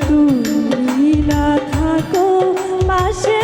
তুমি না থাকো পাশে